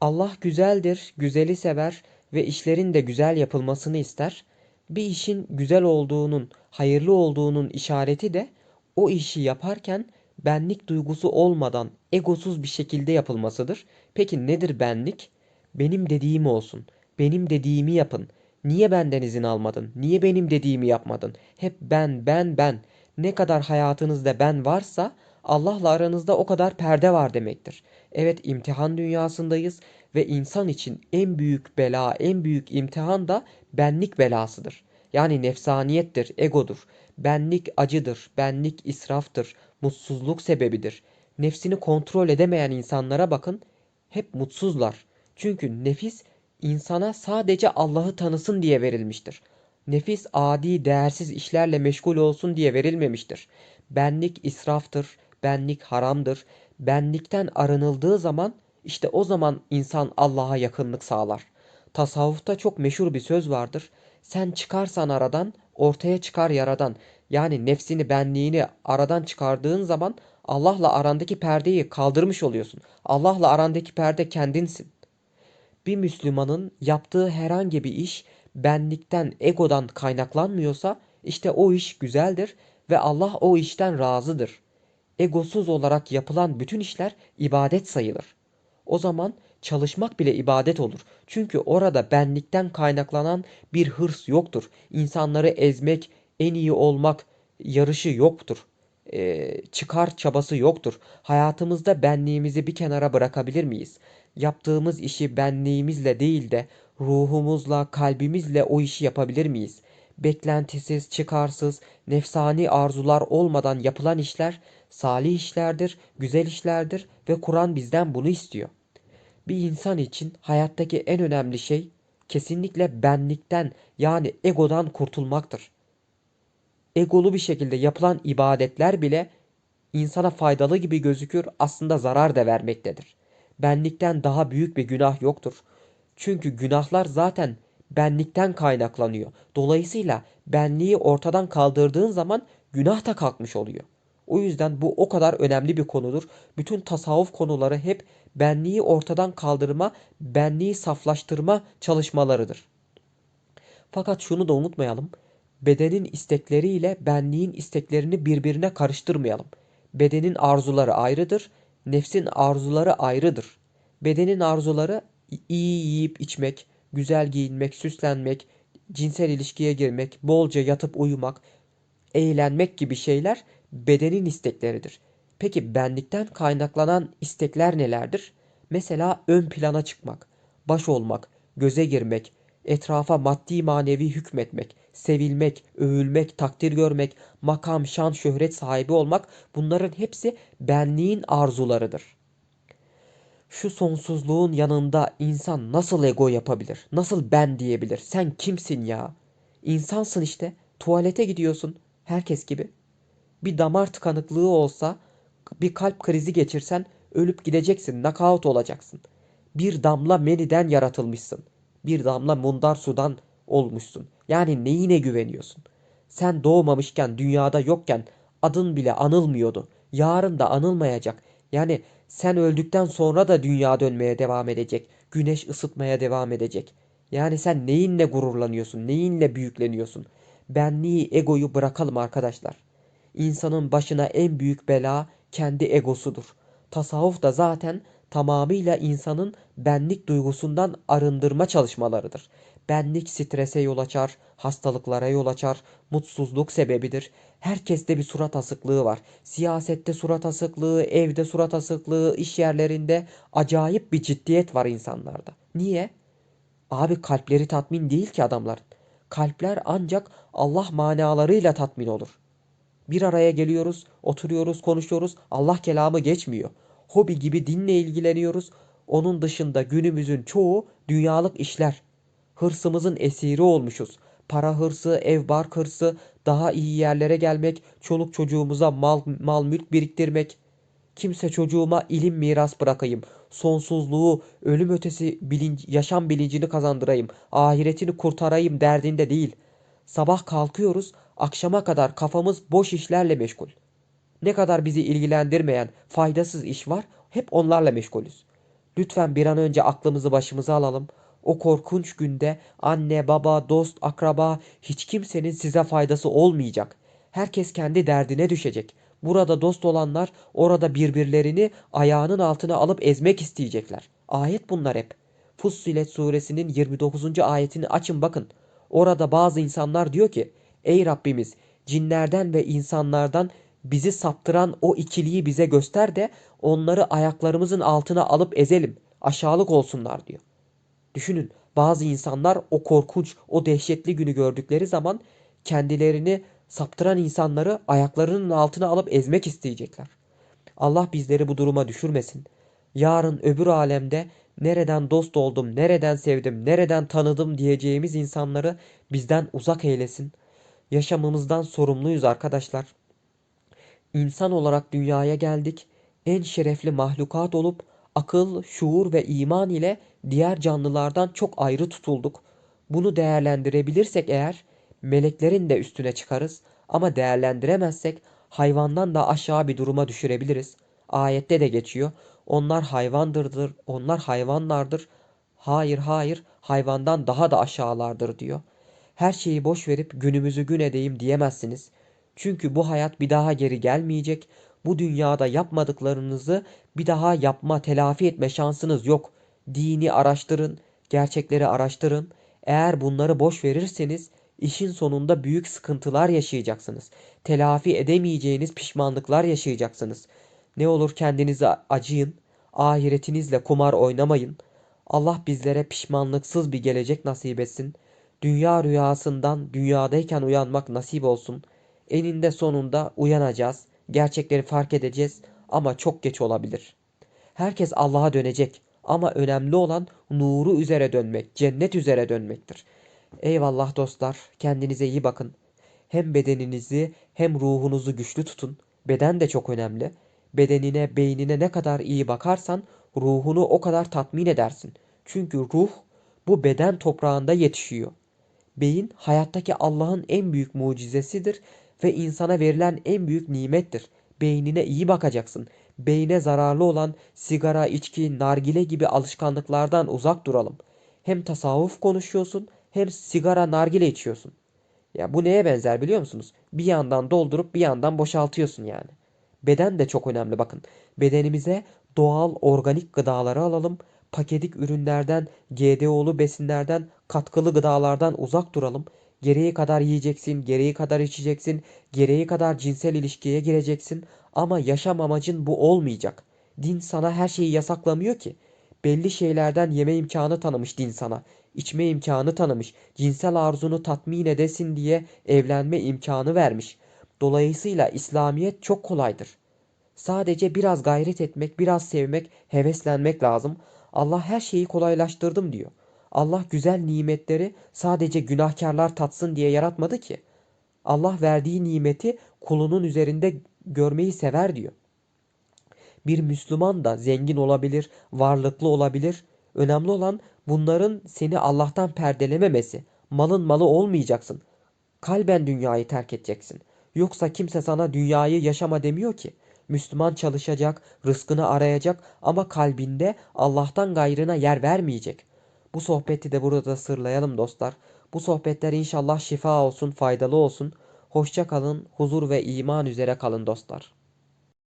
Allah güzeldir, güzeli sever ve işlerin de güzel yapılmasını ister. Bir işin güzel olduğunun, hayırlı olduğunun işareti de o işi yaparken benlik duygusu olmadan egosuz bir şekilde yapılmasıdır. Peki nedir benlik? Benim dediğim olsun. Benim dediğimi yapın. Niye benden izin almadın? Niye benim dediğimi yapmadın? Hep ben, ben, ben. Ne kadar hayatınızda ben varsa Allah'la aranızda o kadar perde var demektir. Evet imtihan dünyasındayız ve insan için en büyük bela, en büyük imtihan da benlik belasıdır. Yani nefsaniyettir, egodur. Benlik acıdır, benlik israftır, mutsuzluk sebebidir. Nefsini kontrol edemeyen insanlara bakın, hep mutsuzlar. Çünkü nefis insana sadece Allah'ı tanısın diye verilmiştir. Nefis adi, değersiz işlerle meşgul olsun diye verilmemiştir. Benlik israftır, benlik haramdır. Benlikten arınıldığı zaman işte o zaman insan Allah'a yakınlık sağlar. Tasavvufta çok meşhur bir söz vardır. Sen çıkarsan aradan, ortaya çıkar yaradan. Yani nefsini, benliğini aradan çıkardığın zaman Allah'la arandaki perdeyi kaldırmış oluyorsun. Allah'la arandaki perde kendinsin. Bir Müslümanın yaptığı herhangi bir iş benlikten, egodan kaynaklanmıyorsa işte o iş güzeldir ve Allah o işten razıdır. Egosuz olarak yapılan bütün işler ibadet sayılır. O zaman çalışmak bile ibadet olur. Çünkü orada benlikten kaynaklanan bir hırs yoktur. İnsanları ezmek, en iyi olmak yarışı yoktur. Ee, çıkar çabası yoktur. Hayatımızda benliğimizi bir kenara bırakabilir miyiz? Yaptığımız işi benliğimizle değil de ruhumuzla, kalbimizle o işi yapabilir miyiz? Beklentisiz, çıkarsız, nefsani arzular olmadan yapılan işler salih işlerdir, güzel işlerdir ve Kur'an bizden bunu istiyor. Bir insan için hayattaki en önemli şey kesinlikle benlikten yani egodan kurtulmaktır. Egolu bir şekilde yapılan ibadetler bile insana faydalı gibi gözükür aslında zarar da vermektedir. Benlikten daha büyük bir günah yoktur. Çünkü günahlar zaten benlikten kaynaklanıyor. Dolayısıyla benliği ortadan kaldırdığın zaman günah da kalkmış oluyor. O yüzden bu o kadar önemli bir konudur. Bütün tasavvuf konuları hep benliği ortadan kaldırma, benliği saflaştırma çalışmalarıdır. Fakat şunu da unutmayalım. Bedenin istekleriyle benliğin isteklerini birbirine karıştırmayalım. Bedenin arzuları ayrıdır, nefsin arzuları ayrıdır. Bedenin arzuları iyi yiyip içmek, güzel giyinmek, süslenmek, cinsel ilişkiye girmek, bolca yatıp uyumak, eğlenmek gibi şeyler bedenin istekleridir. Peki benlikten kaynaklanan istekler nelerdir? Mesela ön plana çıkmak, baş olmak, göze girmek, etrafa maddi manevi hükmetmek, sevilmek, övülmek, takdir görmek, makam, şan, şöhret sahibi olmak bunların hepsi benliğin arzularıdır. Şu sonsuzluğun yanında insan nasıl ego yapabilir? Nasıl ben diyebilir? Sen kimsin ya? İnsansın işte. Tuvalete gidiyorsun. Herkes gibi. Bir damar tıkanıklığı olsa, bir kalp krizi geçirsen ölüp gideceksin, knockout olacaksın. Bir damla meniden yaratılmışsın. Bir damla mundar sudan olmuşsun. Yani neyine güveniyorsun? Sen doğmamışken, dünyada yokken adın bile anılmıyordu. Yarın da anılmayacak. Yani sen öldükten sonra da dünya dönmeye devam edecek. Güneş ısıtmaya devam edecek. Yani sen neyinle gururlanıyorsun? Neyinle büyükleniyorsun? Benliği, egoyu bırakalım arkadaşlar. İnsanın başına en büyük bela kendi egosudur. Tasavvuf da zaten tamamıyla insanın benlik duygusundan arındırma çalışmalarıdır. Benlik strese yol açar, hastalıklara yol açar, mutsuzluk sebebidir. Herkeste bir surat asıklığı var. Siyasette surat asıklığı, evde surat asıklığı, iş yerlerinde acayip bir ciddiyet var insanlarda. Niye? Abi kalpleri tatmin değil ki adamların. Kalpler ancak Allah manalarıyla tatmin olur. Bir araya geliyoruz, oturuyoruz, konuşuyoruz. Allah kelamı geçmiyor. Hobi gibi dinle ilgileniyoruz. Onun dışında günümüzün çoğu dünyalık işler. Hırsımızın esiri olmuşuz. Para hırsı, ev bark hırsı, daha iyi yerlere gelmek, çoluk çocuğumuza mal, mal mülk biriktirmek. Kimse çocuğuma ilim miras bırakayım. Sonsuzluğu, ölüm ötesi bilinç, yaşam bilincini kazandırayım. Ahiretini kurtarayım derdinde değil. Sabah kalkıyoruz, akşama kadar kafamız boş işlerle meşgul. Ne kadar bizi ilgilendirmeyen faydasız iş var, hep onlarla meşgulüz. Lütfen bir an önce aklımızı başımıza alalım. O korkunç günde anne, baba, dost, akraba hiç kimsenin size faydası olmayacak. Herkes kendi derdine düşecek. Burada dost olanlar orada birbirlerini ayağının altına alıp ezmek isteyecekler. Ayet bunlar hep. Fussilet suresinin 29. ayetini açın bakın. Orada bazı insanlar diyor ki Ey Rabbimiz cinlerden ve insanlardan bizi saptıran o ikiliyi bize göster de onları ayaklarımızın altına alıp ezelim. Aşağılık olsunlar diyor. Düşünün bazı insanlar o korkunç, o dehşetli günü gördükleri zaman kendilerini saptıran insanları ayaklarının altına alıp ezmek isteyecekler. Allah bizleri bu duruma düşürmesin. Yarın öbür alemde nereden dost oldum, nereden sevdim, nereden tanıdım diyeceğimiz insanları bizden uzak eylesin. Yaşamımızdan sorumluyuz arkadaşlar. İnsan olarak dünyaya geldik. En şerefli mahlukat olup akıl, şuur ve iman ile diğer canlılardan çok ayrı tutulduk. Bunu değerlendirebilirsek eğer meleklerin de üstüne çıkarız ama değerlendiremezsek hayvandan da aşağı bir duruma düşürebiliriz. Ayette de geçiyor. Onlar hayvandırdır, onlar hayvanlardır. Hayır hayır hayvandan daha da aşağılardır diyor. Her şeyi boş verip günümüzü gün edeyim diyemezsiniz. Çünkü bu hayat bir daha geri gelmeyecek. Bu dünyada yapmadıklarınızı bir daha yapma, telafi etme şansınız yok. Dini araştırın, gerçekleri araştırın. Eğer bunları boş verirseniz işin sonunda büyük sıkıntılar yaşayacaksınız. Telafi edemeyeceğiniz pişmanlıklar yaşayacaksınız. Ne olur kendinize acıyın. Ahiretinizle kumar oynamayın. Allah bizlere pişmanlıksız bir gelecek nasip etsin. Dünya rüyasından dünyadayken uyanmak nasip olsun. Eninde sonunda uyanacağız. Gerçekleri fark edeceğiz ama çok geç olabilir. Herkes Allah'a dönecek ama önemli olan nuru üzere dönmek, cennet üzere dönmektir. Eyvallah dostlar, kendinize iyi bakın. Hem bedeninizi hem ruhunuzu güçlü tutun. Beden de çok önemli. Bedenine, beynine ne kadar iyi bakarsan ruhunu o kadar tatmin edersin. Çünkü ruh bu beden toprağında yetişiyor. Beyin hayattaki Allah'ın en büyük mucizesidir ve insana verilen en büyük nimettir. Beynine iyi bakacaksın. Beyne zararlı olan sigara, içki, nargile gibi alışkanlıklardan uzak duralım. Hem tasavvuf konuşuyorsun hem sigara, nargile içiyorsun. Ya bu neye benzer biliyor musunuz? Bir yandan doldurup bir yandan boşaltıyorsun yani. Beden de çok önemli bakın. Bedenimize doğal organik gıdaları alalım. Paketik ürünlerden, GDO'lu besinlerden, katkılı gıdalardan uzak duralım. Gereği kadar yiyeceksin, gereği kadar içeceksin, gereği kadar cinsel ilişkiye gireceksin ama yaşam amacın bu olmayacak. Din sana her şeyi yasaklamıyor ki. Belli şeylerden yeme imkanı tanımış din sana. İçme imkanı tanımış. Cinsel arzunu tatmin edesin diye evlenme imkanı vermiş. Dolayısıyla İslamiyet çok kolaydır. Sadece biraz gayret etmek, biraz sevmek, heveslenmek lazım. Allah her şeyi kolaylaştırdım diyor. Allah güzel nimetleri sadece günahkarlar tatsın diye yaratmadı ki. Allah verdiği nimeti kulunun üzerinde görmeyi sever diyor. Bir Müslüman da zengin olabilir, varlıklı olabilir. Önemli olan bunların seni Allah'tan perdelememesi. Malın malı olmayacaksın. Kalben dünyayı terk edeceksin. Yoksa kimse sana dünyayı yaşama demiyor ki. Müslüman çalışacak, rızkını arayacak ama kalbinde Allah'tan gayrına yer vermeyecek. Bu sohbeti de burada sırlayalım dostlar. Bu sohbetler inşallah şifa olsun, faydalı olsun. Hoşça kalın, huzur ve iman üzere kalın dostlar.